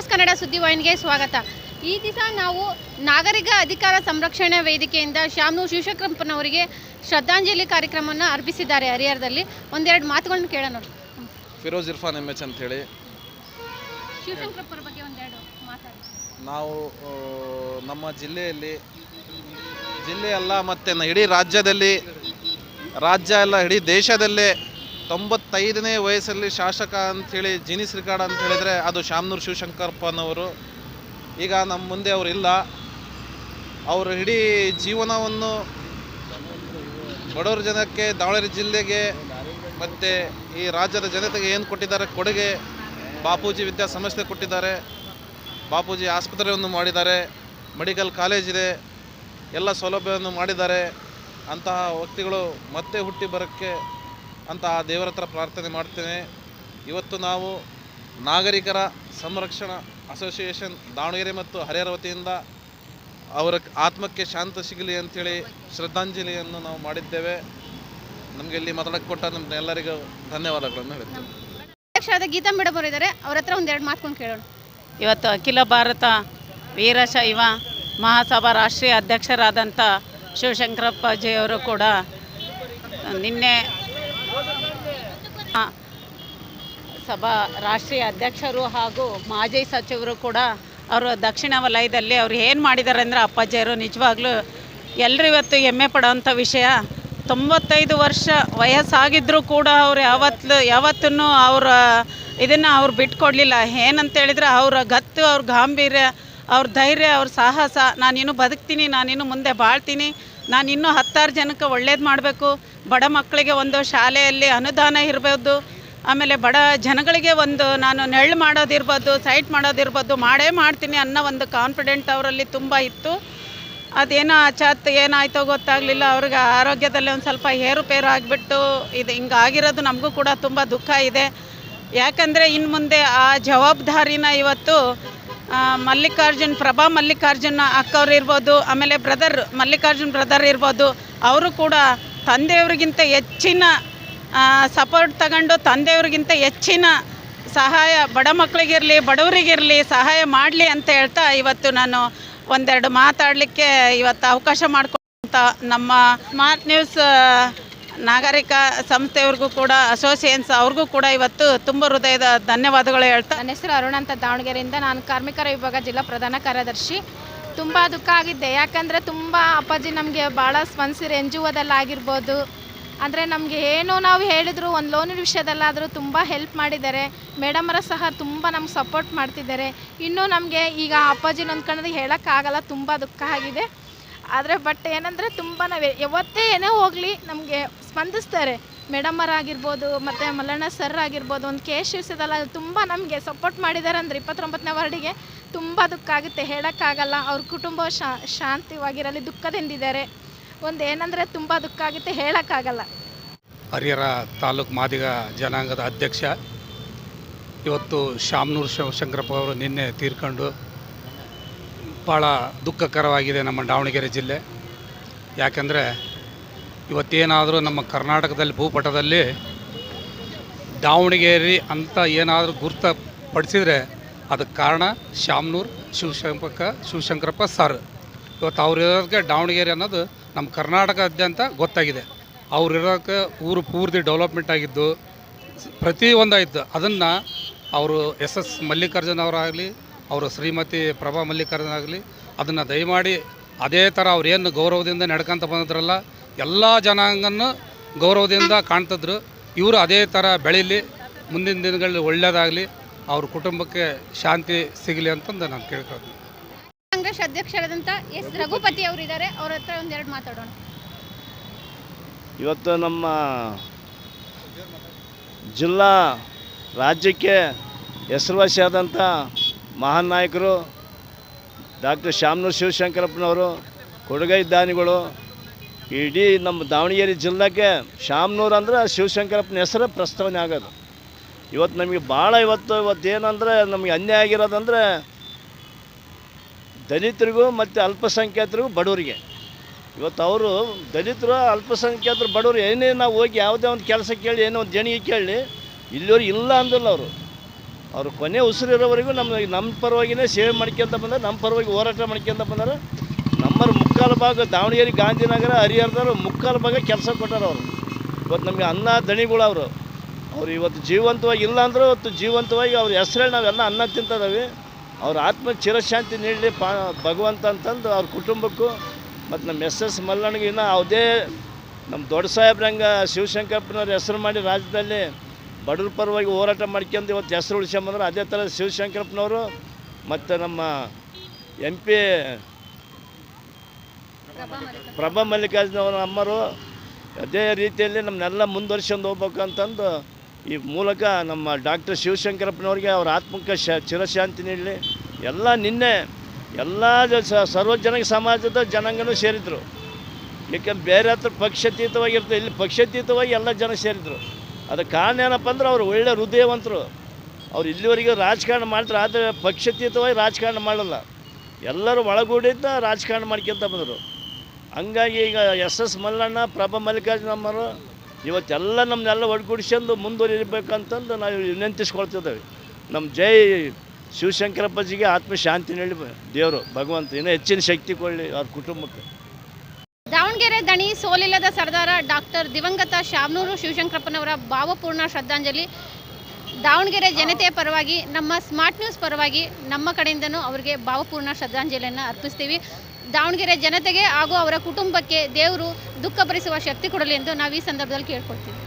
News Kannada ಸುದ್ದಿವಾಹಿನಿಗೆ ಸ್ವಾಗತ. ಈ ದಿವಸ ನಾವು ನಾಗರಿಕ ಅಧಿಕಾರ ಸಂರಕ್ಷಣಾ ವೇದಿಕೆಯಿಂದ ಶಾಮನು ಶಿವಶಂಕರಪ್ಪನವರಿಗೆ ಶ್ರದ್ಧಾಂಜಲಿ ಕಾರ್ಯಕ್ರಮವನ್ನು ಅರ್ಪಿಸಿದ್ದಾರೆ ಹರಿಹರದಲ್ಲಿ. ಒಂದೆರಡು ಮಾತುಗಳನ್ನ ಕೇಳೋಣ ಫಿರೋಜ್ ಇರ್ಫಾನ್ ಎಂ ಎಚ್ ಅಂತೇಳಿ. ಶಿವಶಂಕರಪ್ಪರ ಬಗ್ಗೆ ಒಂದೆರಡು ಮಾತಾಡಿ. ನಾವು ನಮ್ಮ ಜಿಲ್ಲೆಯಲ್ಲಿ ಜಿಲ್ಲೆಯಲ್ಲ ಮತ್ತೆ ಮತ್ತು ಇಡೀ ರಾಜ್ಯದಲ್ಲಿ ರಾಜ್ಯ ಅಲ್ಲ ಇಡೀ ದೇಶದಲ್ಲೇ ತೊಂಬತ್ತೈದನೇ ವಯಸ್ಸಲ್ಲಿ ಶಾಸಕ ಅಂಥೇಳಿ ಜಿನಿಸ್ ರಿಕಾರ್ಡ್ ಅಂತ ಹೇಳಿದರೆ ಅದು ಶಾಮನೂರು ಶಿವಶಂಕರಪ್ಪನವರು ಈಗ ನಮ್ಮ ಮುಂದೆ ಅವರು ಇಲ್ಲ. ಅವರು ಇಡೀ ಜೀವನವನ್ನು ಬಡವರ ಜನಕ್ಕೆ, ದಾವಣಗೆರೆ ಜಿಲ್ಲೆಗೆ ಮತ್ತು ಈ ರಾಜ್ಯದ ಜನತೆಗೆ ಏನು ಕೊಟ್ಟಿದ್ದಾರೆ ಕೊಡುಗೆ, ಬಾಪೂಜಿ ವಿದ್ಯಾ ಸಂಸ್ಥೆ ಕೊಟ್ಟಿದ್ದಾರೆ, ಬಾಪೂಜಿ ಆಸ್ಪತ್ರೆಯನ್ನು ಮಾಡಿದ್ದಾರೆ, ಮೆಡಿಕಲ್ ಕಾಲೇಜ್ ಇದೆ, ಎಲ್ಲ ಸೌಲಭ್ಯವನ್ನು ಮಾಡಿದ್ದಾರೆ. ಅಂತಹ ವ್ಯಕ್ತಿಗಳು ಮತ್ತೆ ಹುಟ್ಟಿ ಬರೋಕ್ಕೆ ಅಂತಹ ದೇವರ ಹತ್ರ ಪ್ರಾರ್ಥನೆ ಮಾಡ್ತೇನೆ. ಇವತ್ತು ನಾವು ನಾಗರಿಕರ ಸಂರಕ್ಷಣಾ ಅಸೋಸಿಯೇಷನ್ ದಾವಣಗೆರೆ ಮತ್ತು ಹರಿಹರ ವತಿಯಿಂದ ಅವರ ಆತ್ಮಕ್ಕೆ ಶಾಂತ ಸಿಗಲಿ ಅಂಥೇಳಿ ಶ್ರದ್ಧಾಂಜಲಿಯನ್ನು ನಾವು ಮಾಡಿದ್ದೇವೆ. ನಮಗೆ ಇಲ್ಲಿ ಮಾತಾಡಕ್ಕೆ ಕೊಟ್ಟ ನಮ್ಮ ಎಲ್ಲರಿಗೂ ಧನ್ಯವಾದಗಳನ್ನು ಹೇಳ್ತೇವೆ ಅಧ್ಯಕ್ಷರಾದ ಗೀತಾ ಮೇಡಮ್ ಅವರು ಇದ್ದಾರೆ ಅವ್ರ ಹತ್ರ ಒಂದೆರಡು ಮಾತುಕೊಂಡು ಕೇಳೋಣ. ಇವತ್ತು ಅಖಿಲ ಭಾರತ ವೀರಶೈವ ಮಹಾಸಭಾ ರಾಷ್ಟ್ರೀಯ ಅಧ್ಯಕ್ಷರಾದಂಥ ಶಿವಶಂಕರಪ್ಪಾಜಿಯವರು ಕೂಡ ನಿನ್ನೆ ಆ, ಸಭಾ ರಾಷ್ಟ್ರೀಯ ಅಧ್ಯಕ್ಷರು ಹಾಗೂ ಮಾಜಿ ಸಚಿವರು ಕೂಡ ಅವರು ದಕ್ಷಿಣ ವಲಯದಲ್ಲಿ ಅವ್ರು ಏನು ಮಾಡಿದ್ದಾರೆ ಅಂದರೆ ಅಪ್ಪಾಜಿಯರು ನಿಜವಾಗ್ಲೂ ಎಲ್ಲರೂ ಇವತ್ತು ಹೆಮ್ಮೆ ಪಡೋವಂಥ ವಿಷಯ. ತೊಂಬತ್ತೈದು ವರ್ಷ ವಯಸ್ಸಾಗಿದ್ದರೂ ಕೂಡ ಅವ್ರು ಯಾವತ್ತು ಯಾವತ್ತೂ ಅವರ ಇದನ್ನು ಅವ್ರು ಬಿಟ್ಕೊಡ್ಲಿಲ್ಲ. ಏನಂತ ಹೇಳಿದ್ರೆ ಅವರ ಗತ್ತು, ಅವ್ರ ಗಾಂಭೀರ್ಯ ಅವ್ರ ಧೈರ್ಯ, ಅವ್ರ ಸಾಹಸ, ನಾನಿನ್ನೂ ಬದುಕ್ತೀನಿ, ನಾನಿನ್ನು ಮುಂದೆ ಬಾಳ್ತೀನಿ ನಾನು ಇನ್ನೂ ಹತ್ತಾರು ಜನಕ್ಕೆ ಒಳ್ಳೇದು ಮಾಡಬೇಕು. ಬಡ ಮಕ್ಕಳಿಗೆ ಒಂದು ಶಾಲೆಯಲ್ಲಿ ಅನುದಾನ ಇರ್ಬೋದು, ಆಮೇಲೆ ಬಡ ಜನಗಳಿಗೆ ಒಂದು ನಾನು ನೆರಳು ಮಾಡೋದಿರ್ಬೋದು, ಸೈಟ್ ಮಾಡೋದಿರ್ಬೋದು, ಮಾಡೇ ಮಾಡ್ತೀನಿ ಅನ್ನೋ ಒಂದು ಕಾನ್ಫಿಡೆಂಟ್ ಅವರಲ್ಲಿ ತುಂಬ ಇತ್ತು. ಅದೇನೋ ಅಚಾತ್ ಏನಾಯ್ತೋ ಗೊತ್ತಾಗಲಿಲ್ಲ, ಅವ್ರಿಗೆ ಆರೋಗ್ಯದಲ್ಲಿ ಒಂದು ಸ್ವಲ್ಪ ಏರುಪೇರು ಆಗಿಬಿಟ್ಟು ಇದು ಹಿಂಗಾಗಿರೋದು ನಮಗೂ ಕೂಡ ತುಂಬ ದುಃಖ ಇದೆ. ಯಾಕಂದರೆ ಇನ್ನು ಮುಂದೆ ಆ ಜವಾಬ್ದಾರಿನ ಇವತ್ತು ಮಲ್ಲಿಕಾರ್ಜುನ್, ಪ್ರಭಾ ಮಲ್ಲಿಕಾರ್ಜುನ್ ಅಕ್ಕವ್ರು ಇರ್ಬೋದು, ಆಮೇಲೆ ಬ್ರದರ್ ಮಲ್ಲಿಕಾರ್ಜುನ್ ಬ್ರದರ್ ಇರ್ಬೋದು, ಅವರು ಕೂಡ ತಂದೆಯವ್ರಿಗಿಂತ ಹೆಚ್ಚಿನ ಸಪೋರ್ಟ್ ತಗೊಂಡು ತಂದೆಯವ್ರಿಗಿಂತ ಹೆಚ್ಚಿನ ಸಹಾಯ, ಬಡ ಮಕ್ಕಳಿಗಿರಲಿ ಬಡವರಿಗಿರಲಿ ಸಹಾಯ ಮಾಡಲಿ ಅಂತ ಹೇಳ್ತಾ ಇವತ್ತು ನಾನು ಒಂದೆರಡು ಮಾತಾಡಲಿಕ್ಕೆ ಇವತ್ತು ಅವಕಾಶ ಮಾಡ್ಕೊಂತ ನಮ್ಮ ಸ್ಮಾರ್ಟ್ ನ್ಯೂಸ್ ನಾಗರಿಕ ಸಂಸ್ಥೆಯವ್ರಿಗೂ ಕೂಡ ಅಸೋಸಿಯೇಷನ್ಸ್ ಅವ್ರಿಗೂ ಕೂಡ ಇವತ್ತು ತುಂಬ ಹೃದಯದ ಧನ್ಯವಾದಗಳು ಹೇಳ್ತಾ ನನ್ನ ಹೆಸರು ಅರುಣ್ ಅಂತ ದಾವಣಗೆರೆಯಿಂದ. ನಾನು ಕಾರ್ಮಿಕರ ವಿಭಾಗ ಜಿಲ್ಲಾ ಪ್ರಧಾನ ಕಾರ್ಯದರ್ಶಿ. ತುಂಬ ದುಃಖ ಆಗಿದ್ದೆ ಯಾಕಂದರೆ ತುಂಬ ಅಪ್ಪಾಜಿ ನಮಗೆ ಭಾಳ ಸ್ಪನ್ಸಿರ್ ಎನ್ ಜಿ ಒದಲ್ಲಾಗಿರ್ಬೋದು ಅಂದರೆ ನಮಗೆ ಏನೋ ನಾವು ಹೇಳಿದ್ರು, ಒಂದು ಲೋನ್ ವಿಷಯದಲ್ಲಾದರೂ ತುಂಬ ಹೆಲ್ಪ್ ಮಾಡಿದ್ದಾರೆ. ಮೇಡಮರ ಸಹ ತುಂಬ ನಮ್ಗೆ ಸಪೋರ್ಟ್ ಮಾಡ್ತಿದ್ದಾರೆ. ಇನ್ನೂ ನಮಗೆ ಈಗ ಅಪ್ಪಾಜಿ ನಂದ್ಕೊಂಡ್ರೆ ಹೇಳೋಕ್ಕಾಗಲ್ಲ ತುಂಬ ದುಃಖ ಆಗಿದೆ. ಆದರೆ ಬಟ್ ಏನಂದರೆ ತುಂಬ ನಾವು ಯಾವತ್ತೇ ಏನೇ ಹೋಗಲಿ ನಮಗೆ ಸ್ಪಂದಿಸ್ತಾರೆ. ಮೇಡಮರ್ ಆಗಿರ್ಬೋದು, ಮತ್ತು ಮಲ್ಲಣ್ಣ ಸರ್ ಆಗಿರ್ಬೋದು, ಒಂದು ಕೆ ಎಸ್ ಶಿವಸದಲ್ಲ ತುಂಬ ನಮಗೆ ಸಪೋರ್ಟ್ ಮಾಡಿದ್ದಾರೆ ಅಂದರೆ ಇಪ್ಪತ್ತೊಂಬತ್ತನೇ ವಾರ್ಡಿಗೆ ತುಂಬ ದುಃಖ ಆಗುತ್ತೆ. ಹೇಳೋಕ್ಕಾಗಲ್ಲ, ಅವ್ರ ಕುಟುಂಬ ಶಾಂತಿವಾಗಿರಲಿ, ದುಃಖದಿಂದಿದ್ದಾರೆ. ಒಂದು ಏನಂದರೆ ತುಂಬ ದುಃಖ ಆಗುತ್ತೆ, ಹೇಳೋಕ್ಕಾಗಲ್ಲ. ಹರಿಹರ ತಾಲೂಕು ಮಾದಿಗ ಜನಾಂಗದ ಅಧ್ಯಕ್ಷ, ಇವತ್ತು ಶಾಮನೂರು ಶಿವಶಂಕರಪ್ಪ ಅವರು ನಿನ್ನೆ ತೀರ್ಕೊಂಡು ಭಾಳ ದುಃಖಕರವಾಗಿದೆ ನಮ್ಮ ದಾವಣಗೆರೆ ಜಿಲ್ಲೆ. ಯಾಕಂದರೆ ಇವತ್ತೇನಾದರೂ ನಮ್ಮ ಕರ್ನಾಟಕದಲ್ಲಿ ಭೂಪಟದಲ್ಲಿ ದಾವಣಗೆರೆ ಅಂತ ಏನಾದರೂ ಗುರುತಪಡಿಸಿದರೆ ಅದಕ್ಕೆ ಕಾರಣ ಶಾಮನೂರು ಶಿವಶಂಕ ಶಿವಶಂಕರಪ್ಪ ಸರ್. ಇವತ್ತು ಅವ್ರು ಇರೋದಕ್ಕೆ ದಾವಣಗೆರೆ ಅನ್ನೋದು ನಮ್ಮ ಕರ್ನಾಟಕದಾದ್ಯಂತ ಗೊತ್ತಾಗಿದೆ. ಅವ್ರು ಇರೋಕ್ಕೆ ಊರು ಪೂರ್ತಿ ಡೆವಲಪ್ಮೆಂಟ್ ಆಗಿದ್ದು, ಪ್ರತಿ ಪ್ರತಿಯೊಂದು ಆಯಿತು ಅದನ್ನು ಅವರು ಎಸ್ ಎಸ್ ಮಲ್ಲಿಕಾರ್ಜುನ್ ಅವರಾಗಲಿ, ಅವರು ಶ್ರೀಮತಿ ಪ್ರಭಾ ಮಲ್ಲಿಕಾರ್ಜುನ್ ಆಗಲಿ, ಅದನ್ನು ದಯಮಾಡಿ ಅದೇ ಥರ ಅವ್ರು ಏನು ಗೌರವದಿಂದ ನಡ್ಕೊಂತ ಬಂದಿದ್ರಲ್ಲ ಎಲ್ಲ ಜನಾಂಗನ್ನು ಗೌರವದಿಂದ ಕಾಣ್ತಿದ್ರು. ಇವರು ಅದೇ ಥರ ಬೆಳೀಲಿ ಮುಂದಿನ ದಿನಗಳಲ್ಲಿ ಒಳ್ಳೆಯದಾಗಲಿ ಅವ್ರ ಕುಟುಂಬಕ್ಕೆ ಶಾಂತಿ ಸಿಗಲಿ ಅಂತಂದು ನಾನು ಕೇಳ್ಕೊಳ್ತೀನಿ ಕಾಂಗ್ರೆಸ್ ಅಧ್ಯಕ್ಷರಾದಂಥ ಎಸ್ ರಘುಪತಿ ಅವರು ಇದ್ದಾರೆ ಅವ್ರ ಹತ್ರ ಒಂದೆರಡು ಮಾತಾಡೋಣ. ಇವತ್ತು ನಮ್ಮ ಜಿಲ್ಲಾ ರಾಜ್ಯಕ್ಕೆ ಹೆಸರುವಾಸಿಯಾದಂಥ ಮಹಾನ್ ನಾಯಕರು ಡಾಕ್ಟರ್ ಶಾಮನೂರು ಶಿವಶಂಕರಪ್ಪನವರು ಕೊಡುಗೈ ದಾನಿಗಳು ಇಡೀ ನಮ್ಮ ದಾವಣಗೆರೆ ಜಿಲ್ಲೆಗೆ ಶಾಮನೂರು ಅಂದ್ರೆ ಶಿವಶಂಕರಪ್ಪನ ಹೆಸರು ಪ್ರಸ್ತಾವನೆ ಆಗೋದು. ಇವತ್ತು ನಮಗೆ ಭಾಳ ಇವತ್ತು ಇವತ್ತು ಏನಂದರೆ ನಮಗೆ ಅನ್ಯಾಯ ಆಗಿರೋದಂದರೆ ದಲಿತರಿಗೂ ಮತ್ತು ಅಲ್ಪಸಂಖ್ಯಾತರಿಗೂ ಬಡವರಿಗೆ. ಇವತ್ತು ಅವರು ದಲಿತರು, ಅಲ್ಪಸಂಖ್ಯಾತರು, ಬಡವರು ಏನೇ ನಾವು ಹೋಗಿ ಯಾವುದೇ ಒಂದು ಕೆಲಸ ಕೇಳಿ, ಏನೋ ಒಂದು ದೇಣಿಗೆ ಕೇಳಿ ಇಲ್ಲಿವರು ಇಲ್ಲ ಅಂದಿಲ್ಲ ಅವರು. ಅವರು ಕೊನೆ ಉಸಿರಿರೋವರೆಗೂ ನಮ್ಮ ನಮ್ಮ ಪರವಾಗಿನೇ ಸೇವೆ ಮಾಡ್ಕೊಂತ ಬಂದರೆ, ನಮ್ಮ ಪರವಾಗಿ ಹೋರಾಟ ಮಾಡ್ಕೊಂತ ಬಂದಾರೆ. ನಮ್ಮ ಮುಕ್ಕಾಲು ಭಾಗ ದಾವಣಗೆರೆ, ಗಾಂಧಿನಗರ, ಹರಿಹರದವರು ಮುಕ್ಕಾಲು ಭಾಗ ಕೆಲಸ ಕೊಟ್ಟಾರ ಅವರು. ಇವತ್ತು ನಮಗೆ ಅನ್ನ, ದಣಿಗಳು ಅವರು. ಅವ್ರು ಇವತ್ತು ಜೀವಂತವಾಗಿ ಇಲ್ಲ ಅಂದರೂ ಇವತ್ತು ಜೀವಂತವಾಗಿ ಅವ್ರ ಹೆಸರಲ್ಲಿ ನಾವೆಲ್ಲ ಅನ್ನ ತಿಂತದವಿ. ಅವ್ರ ಆತ್ಮ ಚಿರಶಾಂತಿ ನೀಡಲಿ ಪಾ, ಭಗವಂತ ಅಂತಂದು ಅವ್ರ ಕುಟುಂಬಕ್ಕೂ ಮತ್ತು ನಮ್ಮ ಎಸ್ ಎಸ್ ಮಲ್ಲಣ್ಣಗೆ ಇನ್ನೂ ಯಾವುದೇ ನಮ್ಮ ದೊಡ್ಡ ಸಾಹೇಬ್ರಂಗ ಶಿವಶಂಕರಪ್ಪನವ್ರ ಹೆಸರು ಮಾಡಿ ರಾಜ್ಯದಲ್ಲಿ ಬಡವ್ರ ಪರವಾಗಿ ಹೋರಾಟ ಮಾಡ್ಕೊಂಡು ಇವತ್ತು ಹೆಸರು ಉಳಿಸ್ಕೊಂಬಂದ್ರೆ. ಅದೇ ಥರ ಶಿವಶಂಕರಪ್ಪನವರು ಮತ್ತು ನಮ್ಮ ಎಂ ಪಿ ಪ್ರಭಾ ಮಲ್ಲಿಕಾರ್ಜುನವರ ಅಮ್ಮರು ಅದೇ ರೀತಿಯಲ್ಲಿ ನಮ್ಮನ್ನೆಲ್ಲ ಮುಂದುವರ್ಸ್ಕೊಂಡು ಹೋಗ್ಬೇಕು ಅಂತಂದು ಈ ಮೂಲಕ ನಮ್ಮ ಡಾಕ್ಟರ್ ಶಿವಶಂಕರಪ್ಪನವ್ರಿಗೆ ಅವ್ರ ಆತ್ಮಕ ಶ ಚಿರಶಾಂತಿ ನೀಡಲಿ. ಎಲ್ಲ ನಿನ್ನೆ ಎಲ್ಲ ಸರ್ವಜನಿಕ ಸಮಾಜದ ಜನಾಂಗನೂ ಸೇರಿದರು. ಏಕೆಂದ್ರೆ ಬೇರೆ ಹತ್ರ ಪಕ್ಷಾತೀತವಾಗಿರ್ತದೆ ಇಲ್ಲಿ ಪಕ್ಷಾತೀತವಾಗಿ ಎಲ್ಲ ಜನ ಸೇರಿದರು. ಅದಕ್ಕೆ ಕಾರಣ ಏನಪ್ಪ ಅಂದ್ರೆ ಅವರು ಒಳ್ಳೆ ಹೃದಯವಂತರು. ಅವ್ರು ಇಲ್ಲಿವರೆಗೆ ರಾಜಕಾರಣ ಮಾಡ್ತಾರೆ, ಆದರೆ ಪಕ್ಷಾತೀತವಾಗಿ ರಾಜಕಾರಣ ಮಾಡಲ್ಲ. ಎಲ್ಲರೂ ಒಳಗೂಡಿದ್ದ ರಾಜಕಾರಣ ಮಾಡ್ಕೊಂತ ಬಂದರು. ಹಂಗಾಗಿ ಈಗ ಎಸ್ ಎಸ್ ಮಲ್ಲಣ್ಣ, ಪ್ರಭಾ ಮಲ್ಲಿಕಾರ್ಜುನಮ್ಮರು ಇವತ್ತೆಲ್ಲ ನಮ್ಮನ್ನೆಲ್ಲ ಒಡ್ಗೂಡಿಸ್ಕೊಂಡು ಮುಂದುವರಿಬೇಕಂತಂದು ನಾವು ವಿನಂತಿಸ್ಕೊಳ್ತಿದ್ದೇವೆ. ನಮ್ಮ ಜೈ ಶಿವಶಂಕರಪ್ಪಜಿಗೆ ಆತ್ಮ ಶಾಂತಿ ನೀಡಿ ದೇವರು, ಭಗವಂತ ಇನ್ನೂ ಹೆಚ್ಚಿನ ಶಕ್ತಿ ಕೊಡಲಿ ಅವ್ರ ಕುಟುಂಬಕ್ಕೆ. ದಾವಣಗೆರೆ ದಣಿ ಸೋಲಿಲ್ಲದ ಸರ್ದಾರ ಡಾಕ್ಟರ್ ದಿವಂಗತ ಶಾಮನೂರು ಶಿವಶಂಕರಪ್ಪನವರ ಭಾವಪೂರ್ಣ ಶ್ರದ್ಧಾಂಜಲಿ. ದಾವಣಗೆರೆ ಜನತೆಯ ಪರವಾಗಿ, ನಮ್ಮ ಸ್ಮಾರ್ಟ್ ನ್ಯೂಸ್ ಪರವಾಗಿ ನಮ್ಮ ಕಡೆಯಿಂದನೂ ಅವರಿಗೆ ಭಾವಪೂರ್ಣ ಶ್ರದ್ಧಾಂಜಲಿಯನ್ನು ಅರ್ಪಿಸ್ತೀವಿ. ದಾವಣಗೆರೆ ಜನತೆಗೆ ಹಾಗೂ ಅವರ ಕುಟುಂಬಕ್ಕೆ ದೇವರು ದುಃಖ ಭರಿಸುವ ಶಕ್ತಿ ಕೊಡಲಿ ಎಂದು ನಾವು ಈ ಸಂದರ್ಭದಲ್ಲಿ ಕೇಳ್ಕೊಳ್ತೀವಿ.